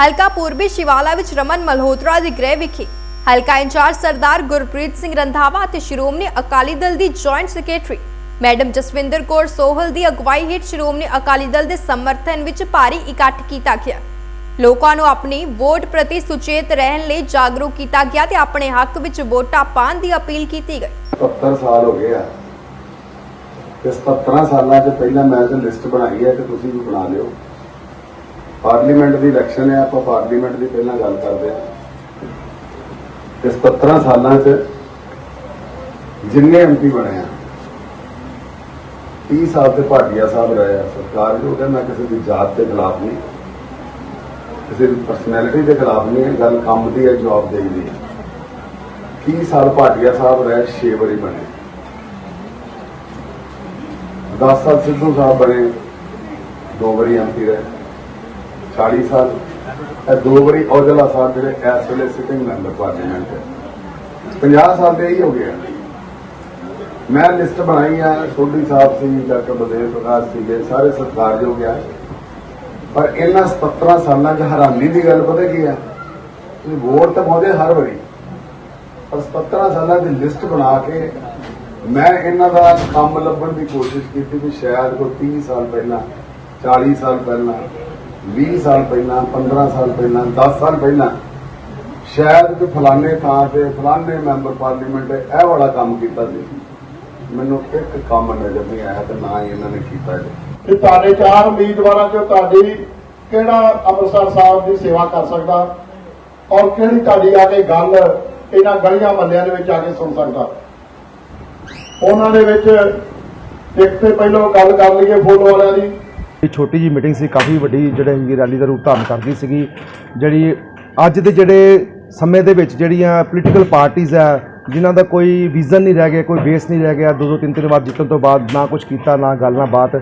ਹਲਕਾ ਪੂਰਬੀ ਸ਼ਿਵਾਲਾ ਵਿੱਚ ਰਮਨ ਮਲਹੋਤਰਾ ਦੀ ਗ੍ਰਹਿ ਵਿਖੇ ਹਲਕਾ ਇੰਚਾਰਜ ਸਰਦਾਰ ਗੁਰਪ੍ਰੀਤ ਸਿੰਘ ਰੰਧਾਵਾ ਅਤੇ ਸ਼੍ਰੋਮਣੀ ਅਕਾਲੀ ਦਲ ਦੀ joint secretary madam Jaswinder Kaur Sohal ਦੀ ਅਗਵਾਈ ਹੇਠ ਸ਼੍ਰੋਮਣੀ ਅਕਾਲੀ ਦਲ ਦੇ ਸਮਰਥਨ ਵਿੱਚ ਭਾਰੀ ਇਕੱਠ ਕੀਤਾ ਗਿਆ। ਲੋਕਾਂ ਨੂੰ ਆਪਣੀ ਵੋਟ ਪ੍ਰਤੀ ਸੁਚੇਤ ਰਹਿਣ ਲਈ ਜਾਗਰੂਕ ਕੀਤਾ ਗਿਆ ਤੇ ਆਪਣੇ ਹੱਕ ਵਿੱਚ ਵੋਟਾਂ ਪਾਉਣ ਦੀ ਅਪੀਲ ਕੀਤੀ ਗਈ। 70 ਸਾਲ ਹੋ ਗਏ ਆ ਤੇ 17 ਸਾਲਾਂ 'ਚ ਪਹਿਲਾਂ ਮੈਂ ਤੇ ਲਿਸਟ ਬਣਾਈ ਹੈ ਕਿ ਤੁਸੀਂ ਵੀ ਬਣਾ ਲਿਓ। ਪਾਰਲੀਮੈਂਟ ਦੀ ਇਲੈਕਸ਼ਨ ਹੈ, ਆਪਾਂ ਪਾਰਲੀਮੈਂਟ ਦੀ ਪਹਿਲਾਂ ਗੱਲ ਕਰਦੇ ਹਾਂ। ਤੇ 17 ਸਾਲਾਂ 'ਚ ਜਿੰਨੇ ਐਮਪੀ ਬਣੇ ਆ 30 ਸਾਲ ਤੇ ਭਾਟੀਆ ਸਾਹਿਬ ਰਹੇ ਆ। ਸਰਕਾਰ ਜੋ ਕਹਿੰਦਾ ਕਿਸੇ ਦੀ ਜਾਤ ਦੇ ਖਿਲਾਫ ਨਹੀਂ, ਕਿਸੇ ਦੀ ਪਰਸਨੈਲਿਟੀ ਦੇ ਖਿਲਾਫ ਨਹੀਂ ਗੱਲ ਕੰਮ ਦੀ ਹੈ ਜਵਾਬ ਦੇਈ ਦੀ ਹੈ। 30 ਸਾਲ ਭਾਟੀਆ ਸਾਹਿਬ ਰਹੇ 6 ਵਾਰੀ ਬਣੇ। 10 ਸਾਲ ਸਿੱਧੂ ਸਾਹਿਬ ਬਣੇ, ਦੋ ਵਾਰੀ ਐਮਪੀ ਰਹੇ। 40 ਸਾਲ, ਇਹ ਦੋ ਵਾਰੀ ਔਜਲਾ ਸਾਹਿਬ ਜਿਹੜੇ ਇਸ ਵੇਲੇ ਸਿਟਿੰਗ ਮੈਂਬਰ ਪਾਰਲੀਮੈਂਟ ਹੈ। 50 ਸਾਲ ਦੇ ਹੀ ਹੋ ਗਏ ਮੈਂ ਲਿਸਟ ਬਣਾਈ ਆ, ਸੋਢੀ ਸਾਹਿਬ ਸੀ ਡਾਕਟਰ ਬਲਦੇਵ ਪ੍ਰਕਾਸ਼ ਸੀਗੇ ਸਾਰੇ ਸਤਿਕਾਰਯੋਗ ਆ। ਪਰ ਇਹਨਾਂ 17 ਸਾਲਾਂ 'ਚ ਹੈਰਾਨੀ ਦੀ ਗੱਲ ਪਤਾ ਕੀ ਆ? ਤੁਸੀਂ ਵੋਟ ਤਾਂ ਪਾਉਂਦੇ ਹਰ ਵਾਰੀ, ਪਰ 17 ਸਾਲਾਂ ਦੀ ਲਿਸਟ ਬਣਾ ਕੇ ਮੈਂ ਇਹਨਾਂ ਦਾ ਕੰਮ ਲੱਭਣ ਦੀ ਕੋਸ਼ਿਸ਼ ਕੀਤੀ ਕਿ ਸ਼ਾਇਦ ਕੋਈ 30 ਸਾਲ ਪਹਿਲਾਂ 40 ਸਾਲ ਪਹਿਲਾਂ 20 ਸਾਲ ਪਹਿਲਾਂ 15 ਸਾਲ ਪਹਿਲਾਂ 10 ਸਾਲ ਪਹਿਲਾਂ ਸ਼ਾਇਦ ਕਿ ਫਲਾਣੇ ਥਾਂ ਤੇ ਫਲਾਣੇ ਮੈਂਬਰ ਪਾਰਲੀਮੈਂਟ ਇਹ ਵਾਲਾ ਕੰਮ ਕੀਤਾ ਸੀ। ਮੈਨੂੰ ਇੱਕ ਕੰਮ ਨਜ਼ਰ ਨਹੀਂ ਆਇਆ ਤੇ ਨਾ ਹੀ ਇਹਨਾਂ ਨੇ ਕੀਤਾ ਜੀ ਕਿ ਤੁਹਾਡੇ ਚਾਰ ਉਮੀਦਵਾਰਾਂ ਚੋਂ ਤੁਹਾਡੀ ਕਿਹੜਾ ਅੰਮ੍ਰਿਤਸਰ ਸਾਹਿਬ ਦੀ ਸੇਵਾ ਕਰ ਸਕਦਾ ਔਰ ਕਿਹੜੀ ਤੁਹਾਡੀ ਆ ਕੇ ਗੱਲ ਇਹਨਾਂ ਗਲੀਆਂ ਮੱਲਿਆਂ ਦੇ ਵਿੱਚ ਆ ਕੇ ਸੁਣ ਸਕਦਾ? ਉਹਨਾਂ ਦੇ ਵਿੱਚ ਇੱਕ ਤੇ ਪਹਿਲਾਂ ਗੱਲ ਕਰ ਲਈਏ ਫੁੱਲ ਵਾਲਿਆਂ ਦੀ। ਛੋਟੀ ਜੀ ਮੀਟਿੰਗ ਸੀ, ਕਾਫੀ ਵੱਡੀ ਜਿਹੜੇ ਹੈਗੀ ਰੈਲੀ ਦਾ ਰੂਪ ਧਾਰਨ ਕਰਦੀ ਸੀਗੀ। ਜਿਹੜੀ ਅੱਜ ਦੇ ਜਿਹੜੇ ਸਮੇਂ ਦੇ ਵਿੱਚ ਜਿਹੜੀਆਂ ਪੋਲੀਟੀਕਲ ਪਾਰਟੀਆਂ ਆ, ਜਿਨ੍ਹਾਂ ਦਾ ਕੋਈ ਵਿਜ਼ਨ ਨਹੀਂ ਰਹਿ ਗਿਆ, ਕੋਈ ਬੇਸ ਨਹੀਂ ਰਹਿ ਗਿਆ ਦੋ ਦੋ ਤਿੰਨ ਤਿੰਨ ਵਾਰ ਜਿੱਤਣ ਤੋਂ ਬਾਅਦ ਨਾ ਕੁਝ ਕੀਤਾ, ਨਾ ਗੱਲ ਨਾ ਬਾਤ